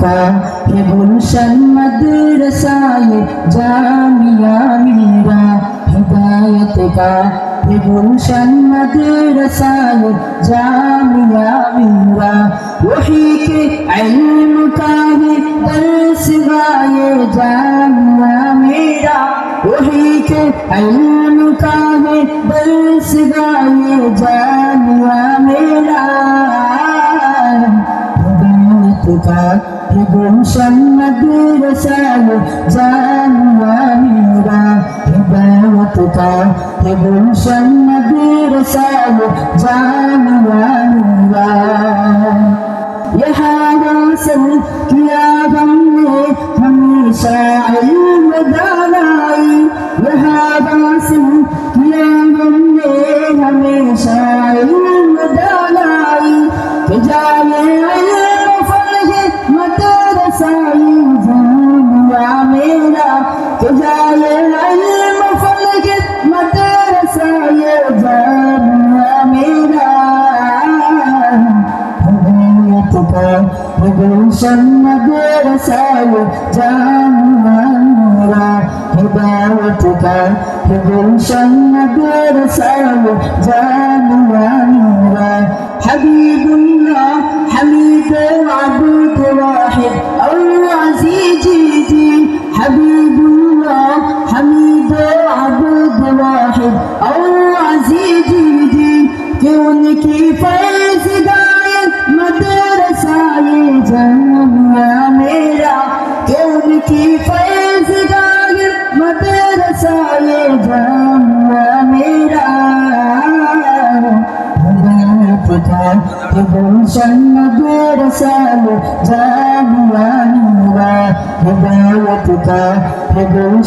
का है गुलशन मदरसाए जामिया मेरा हिदायत का है गुलशन मदरसाए जामिया मेरा वही के इल्म का है दर्स गाए जामिया मेरा वही के इल्म का है दर्स गाए जामिया मेरा हदायतका है गुलशन मदरसाए जामिया मेरा हिदायतका है गुलशन मदरसाए जामिया मेरा यहाँ हासिल किया हमने हमेशा इल्म दानाई यहाँ हासिल किया মোহাম্মদের সাল জামানরা হিদায়ত কর? হে গুলশান নদের সাল জামানরা হাবিবুল্লাহ হামিদ আবুদ ওয়াহিদ আল আজিজ জি হাবিবুল্লাহ হামিদ ثم جنت رسال جانوانيها هدايتك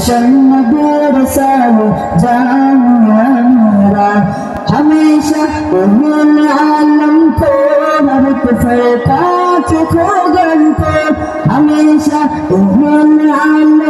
جنت رسال جانوانيها ہمیشہ ان عالم کو مرد فرقات کو گن کو ہمیشہ ان عالم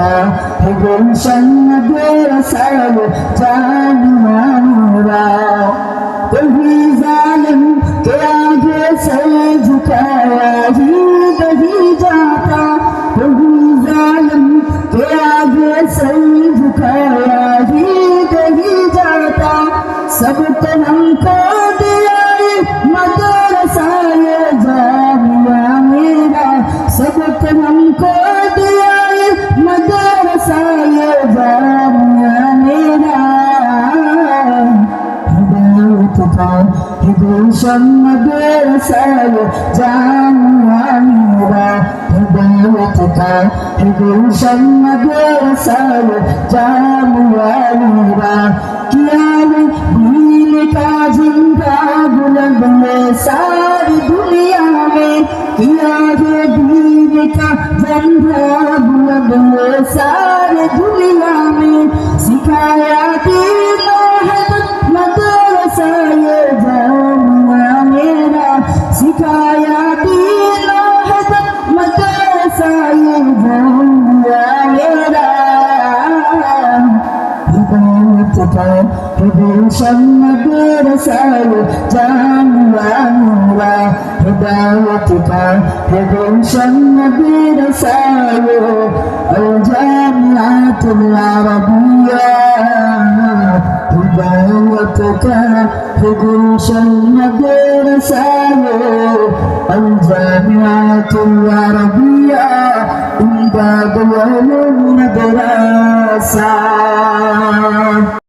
কথা গুলশন বেসাল জানি মানুরা محمد رسول جانورا هدايتك هدي محمد رسول جانورا كيال دين کا جنگا بلند ہے ساری دنیا میں کیا ہے دین کا جنگا هدايتك هدوشا مدرسة جامعة نورا هدايتك هدوشا مدرسة الجامعة العربية هدايتك هدوشا مدرسة الجامعة العربية إمداد العلوم مدرسة